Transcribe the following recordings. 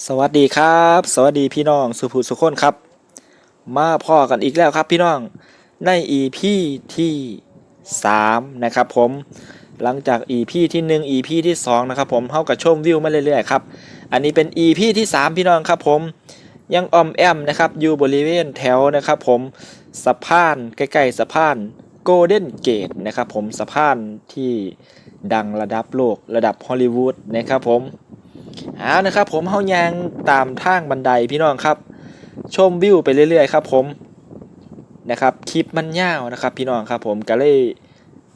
สวัสดีครับ สวัสดีพี่น้องสุภูสุคนครับ มาพ่อกันอีกแล้วครับพี่น้องใน EP ที่3นะครับผมหลังจาก EP ที่1 EP ที่2นะครับผมเฮากับชมวิวมาเรื่อยๆครับอันนี้เป็น EP ที่ 3 พี่น้องครับผมยังออมแอมนะครับอยู่บริเวณแถวนะครับผมสะพานใกล้ๆสะพานโกลเด้นเกตนะครับผมสะพานที่ดังระดับโลกระดับฮอลลีวูดนะครับผม เอานะครับผมเฮายางตามทางบันไดพี่น้องครับ ชมวิวไปเรื่อยๆครับผมนะครับคลิปมันยาวนะครับพี่น้องครับผมก็เลย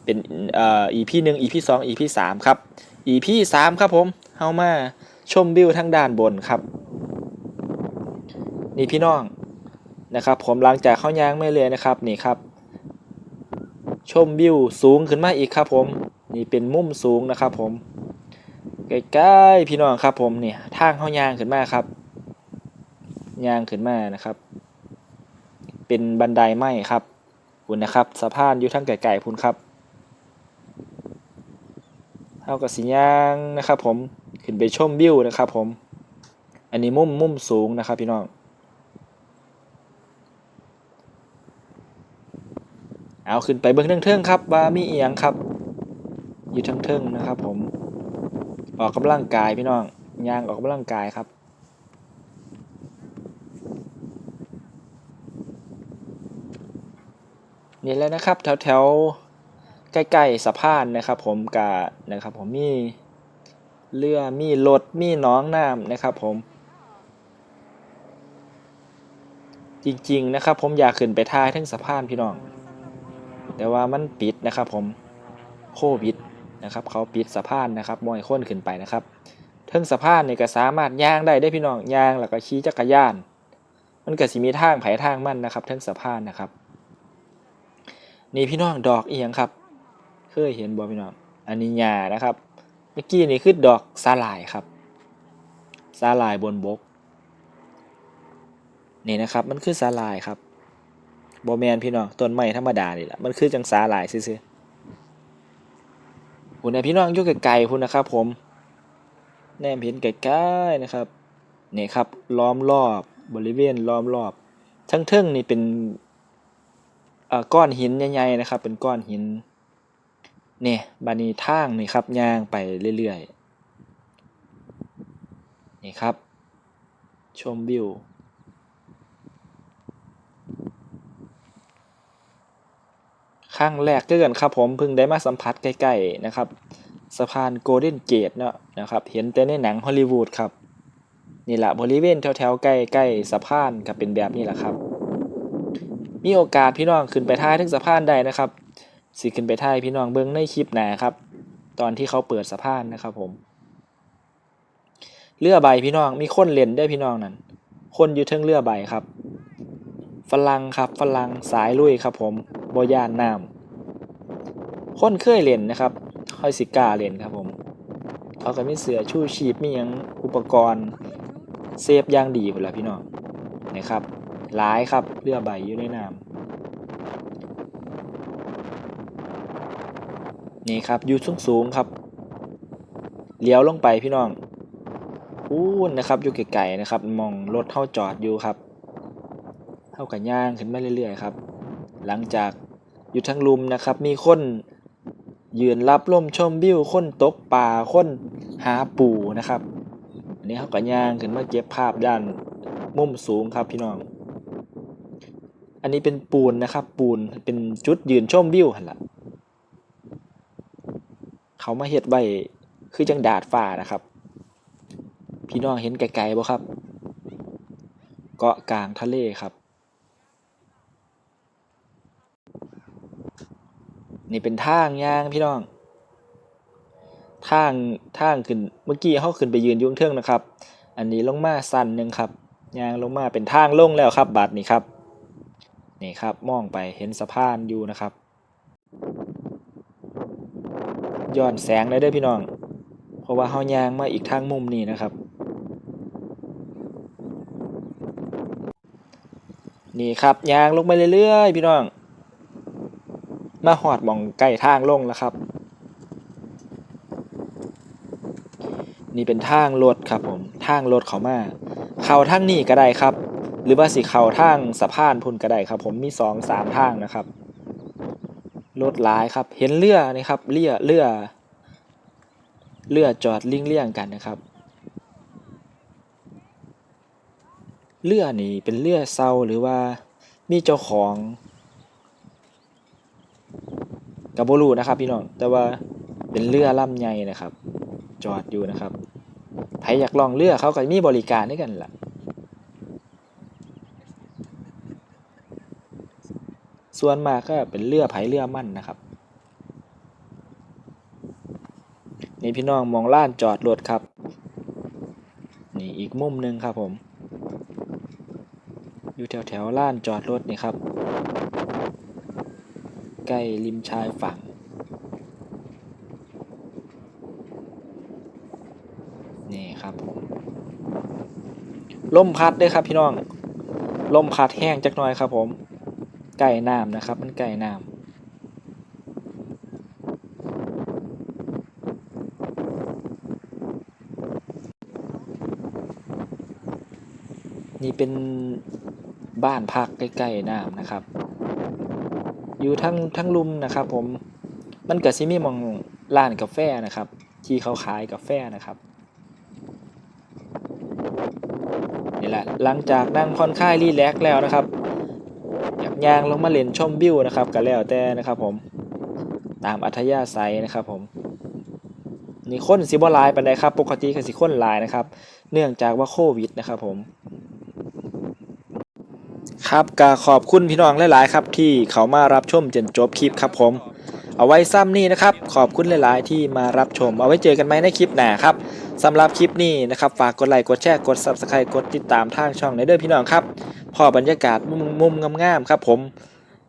เป็นเอ่อ EP หนึ่ง EP สอง EP สามครับ EP สามครับผมเฮามาชมวิวทางด้านบนครับ นี่พี่น้องนะครับผมหลังจากเข้ายางไม่เลยนะครับนี่ครับ ชมวิวสูงขึ้นมาอีกครับผม นี่เป็นมุมสูงนะครับผม ใกล้ๆพี่น้องครับผมเนี่ยทางเขายางขึ้นมาครับยางขึ้นมานะครับ เป็นบันไดไม้ครับคุณนะครับสะพานอยู่ทั้งไกลๆพุ่นครับเท่ากับสียางนะครับผมขึ้นไปชมวิวนะครับผม อันนี้มุมมุมสูงนะครับพี่น้องเอาขึ้นไปเบื้องเทิงๆครับว่ามีเอียงครับ อยู่ทั้งเทิงๆนะครับผม ออกกำลังกายพี่น้องย่างออกกำลังกายครับ นี่แล้วนะครับแถวแถวๆใกล้ๆสะพานนะครับผมกะนะครับผมมีเรือมีรถมีน้องน้ำนะครับผม จริงๆนะครับผมอยากขึ้นไปท่ายทั้งสะพานพี่น้อง แต่ว่ามันปิดนะครับผมโควิด นะครับเขาปิดสะพานนะครับมอยค้นขึ้นไปนะครับเทิงสะพานนี่ก็สามารถย่างได้ได้พี่น้องย่างแล้วก็ขี่จักรยาน มันก็สิมีทางไผทางมันนะครับเทิงสะพานนะครับ นี่พี่น้องดอกเอียงครับ เคยเห็นบ่พี่น้องอันนี้หญ้านะครับ เมื่อกี้นี่คือดอกสาหร่ายครับสาหร่ายบนบกนี่นะครับมันคือสาหร่ายครับบอแมนพี่น้องต้นไม้ธรรมดานี่แหละมันคือจังสาหร่ายซื่อๆ คุณนะพี่น้องอยู่ไกลๆคุณนะครับผมแนมเห็นไกลๆนะครับนี่ครับล้อมรอบบริเวณล้อมรอบ ทั้งเทิงนี่เป็นอ่อก้อนหินใหญ่ๆนะครับ เป็นก้อนหินเนี่ยบานีทางนี่ครับย่างไปเรื่อยๆนี่ครับ ชมวิว ครั้งแรกเกินครับผมเพิ่งได้มาสัมผัสใกล้ๆนะครับสะพานโกลเด้นเกตเนาะนะครับเห็นแต่ในหนังฮอลลีวูดครับนี่แหละบริเวณแถวๆใกล้ๆสะพานก็เป็นแบบนี้แหละครับ มีโอกาสพี่น้องขึ้นไปท่ายทั้งสะพานได้นะครับสิขึ้นไปท่ายพี่น้องเบิ้งในคลิปหนาครับ ตอนที่เขาเปิดสะพานนะครับผมเรือใบพี่น้องมีคนเล่นได้พี่น้องนั่นคนอยู่เทิงเรือใบครับฝรั่งครับฝรั่งสายลุยครับผม บย่านน้ำคนเคยเล่นนะครับคอยสิก้าเล่นครับผมเขาก็มีเสือชูชีพมีหยังอุปกรณ์เซฟย่างดีพุ่นละพี่น้องนะครับหลายครับเรือใบอยู่ในน้ำนี่ครับอยู่สูงสูงครับเลี้ยวลงไปพี่น้องอู้นนะครับอยู่ไกลๆนะครับ มองรถเท่าจอดอยู่ครับ เท่ากับย่างขึ้นมาเรื่อยๆครับ หลังจาก อยู่ทั้งลุมนะครับ มีคนยืนรับลมชมวิวคนตกป่าคนหาปูนะครับอันนี้เขาก็ย่างขึ้นมาเก็บภาพด้านมุมสูงครับพี่น้อง อันนี้เป็นปูนนะครับ ปูนเป็นจุดยืนชมวิวหันละเขามาเฮ็ดไว้คือจังดาดฟ้านะครับ พี่น้องเห็นไกลๆบ่ครับ เกาะกลางทะเลครับ นี่เป็นทางย่างพี่น้องทางทางขึ้นเมื่อกี้เขาขึ้นไปยืนยุ่ข้งเทิงนะครับ อันนี้ลงมาสั้นหนึ่งครับยางลงมาเป็นทางลงแล้วครับบัดนี้ครับนี่ครับมองไปเห็นสะพานอยู่นะครับย้อนแสงได้เด้วยพี่น้อง เพราะว่าเขายางมาอีกทางมุมนี้นะครับ นี่ครับยางลงไปเรื่อยๆพี่น้อง มาหอดมองใกล้ทางลงแล้วครับ นี่เป็นทางรถครับผมทางรถเขามาเข้าทางนี้ก็ได้ครับ หรือว่าสิเข้าทางสะพานพุ่นก็ได้ครับ ผมมีสองสามทางนะครับรถหลายครับ เห็นเรือนี่ครับเรือเรือเรือจอดเลิงเลี่ยงกันนะครับเรือนี่เป็นเรือเซาหรือว่ามีเจ้าของ กับบรูนะครับพี่น้องแต่ว่าเป็นเรือลำใหญ่นะครับ จอดอยู่นะครับใครอยากลองเรือเขาก็มีบริการด้วยกันล่ะ ส่วนมากก็เป็นเรือไผเรือมั่นนะครับนี่พี่น้องมองล้านจอดรถครับ นี่อีกมุมหนึ่งครับผม อยู่แถวแถวล้านจอดรถนี่ครับ ใกล้ริมชายฝั่ง นี่ครับผมลมพัดด้วยครับพี่น้องลมพัดแห้งจักหน่อยครับผมไก่น้ำนะครับ มันไก่น้ำนี่เป็นบ้านพักใกล้ๆน้ำนะครับ อยู่ทั้งทั้งลุมนะครับผมมันก็สิมีมองร้านกาแฟนะครับ ที่เขาขายกาแฟนะครับนี่แหละหลังจากนั่งผ่อนคลายรีแลกซ์แล้วนะครับอยากย่างลงมาเล่นชมวิวนะครับก็แล้วแต่นะครับผมตามอัธยาศัยนะครับผมนี่คนสิบ่ลายปานใดครับ ปกติก็สิคนลายนะครับ เนื่องจากว่าโควิดนะครับผม ครับก็ขอบคุณพี่น้องหลาย ๆ ครับ ที่เขามารับชมจนจบคลิปครับผม เอาไว้ซ้ำนี่นะครับ ขอบคุณหลาย ๆ ที่มารับชม เอาไว้เจอกันไหมในคลิปหน้าครับสำหรับคลิปนี้นะครับ ฝากกดไลค์กดแชร์กด Subscribe กดติดตามทางช่องในเด้อพี่น้องครับพอบรรยากาศมุมงามๆครับผม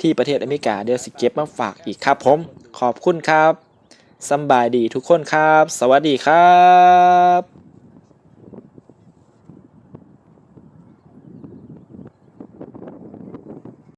ที่ประเทศอเมริกาเดี๋ยวสิเก็บมาฝากอีกครับผม ขอบคุณครับสบายดีทุกคนครับ สวัสดีครับ